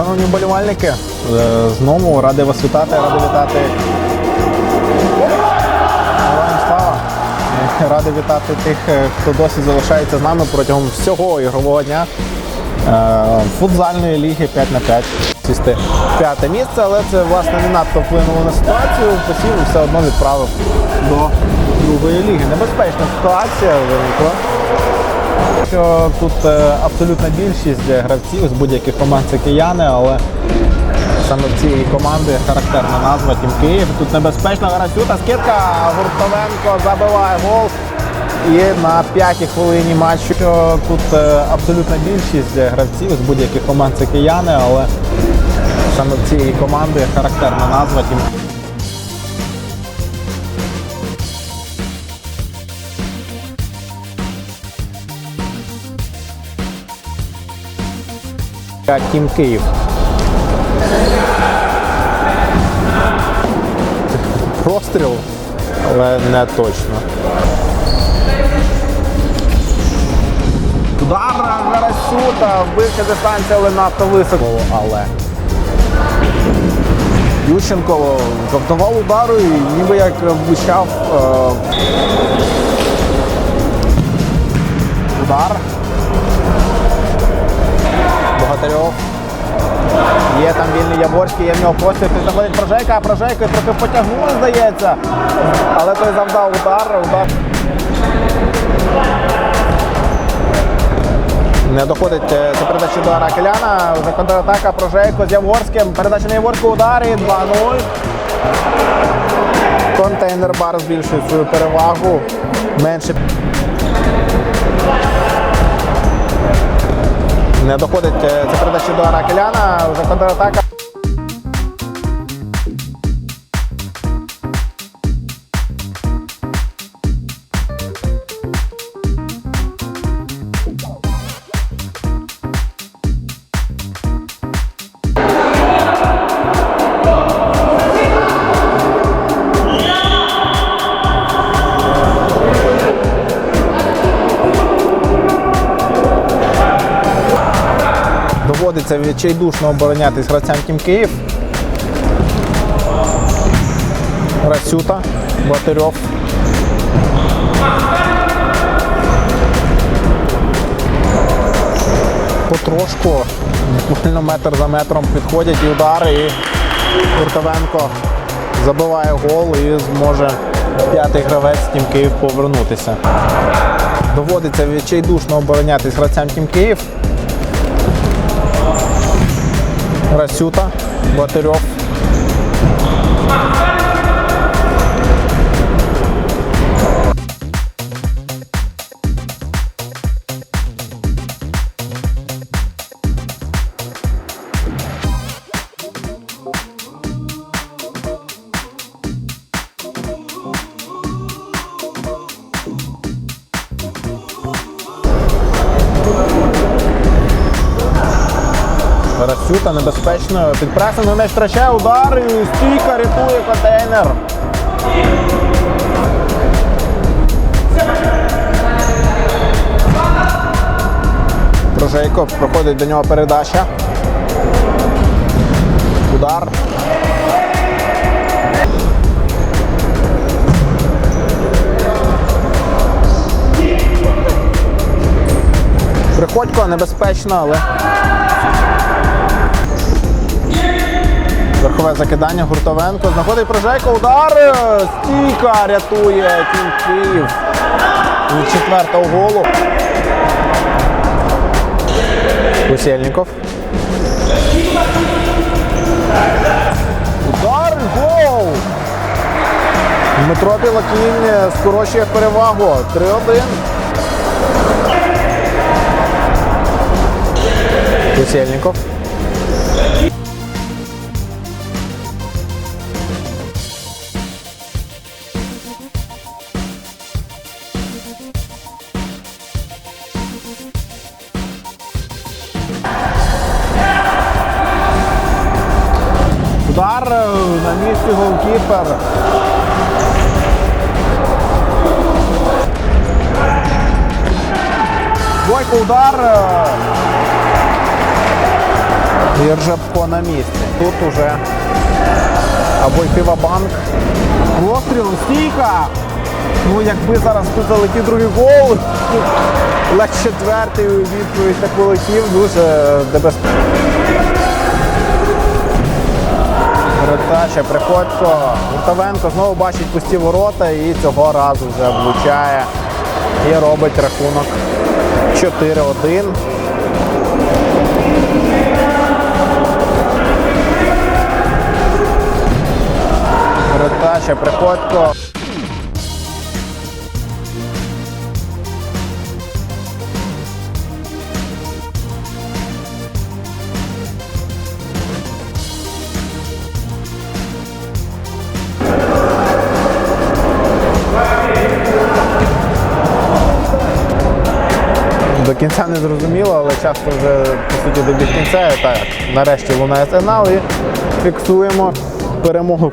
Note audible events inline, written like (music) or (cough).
Шановні вболівальники, е, знову радий вас вітати, радий вітати. Е, Радий вітати тих, е, хто досі залишається з нами протягом всього ігрового дня. Футзальної ліги 5 на 5. Сісти п'яте місце, але це власне не надто вплинуло на ситуацію. Посів все одно відправив до другої ліги. Небезпечна ситуація виникла що тут е, абсолютна більшість гравців з будь-яких команд це кияни, але саме в цієї команди характерна назва Тім Київ. Тут небезпечна Гарасюта, скидка, Гуртовенко забиває гол. І на п'ятій хвилині матчу тут е, абсолютна більшість гравців з будь-яких команд це кияни, але саме в цієї команди характерна назва Тім Київ. Тім Київ. Простріл, але не точно. Удар Гарасюта, вбивча дистанція, але надто високо. Але Ющенко завдавав удару і ніби як влучав е, в нього простір, тут заходить Прожейка, а Прожейка трохи потягнули, здається. Але той завдав удар, удар. Не доходить це передача до Аракеляна. Вже контратака Прожейко з Яворським. Передача на Яворську удар і 2-0. Контейнер бар збільшує свою перевагу. Менше. Не доходить це передача до Аракеляна. Вже контратака. Доводиться відчайдушно оборонятись гравцям Тім Київ. Расюта, Батирьов. Потрошку, буквально метр за метром підходять і удари, і Гуртовенко забиває гол і зможе п'ятий гравець Тім Київ повернутися. Доводиться відчайдушно оборонятись гравцям Тім Київ. Расюта, Батирьов. Расюта небезпечно. Під пресингом м'яч втрачає удар і стійка рятує контейнер. Прожейко проходить до нього передача. Удар. Приходько небезпечно, але Верхове закидання Гуртовенко. Знаходить Прожейко. Удар. Стійка рятує Тім Київ від четвертого голу. Гусельников. Удар. Гол. Дмитро Білокінь скорочує перевагу. 3-1. Гусельников. Удар е, на місці голкіпер. Бойко удар. е, І на місці. Тут уже або в банк Пострілом, стійка! Ну, якби зараз тут залетів другий гол, (laughs) ледь четвертий у відповідь так полетів, дуже небезпечно. Передача, Приходько, Гуртовенко знову бачить пусті ворота і цього разу вже влучає і робить рахунок 4-1. Передача, Приходько. До кінця не зрозуміло, але часто вже по суті добіг кінця. Так, нарешті лунає сигнал і фіксуємо перемогу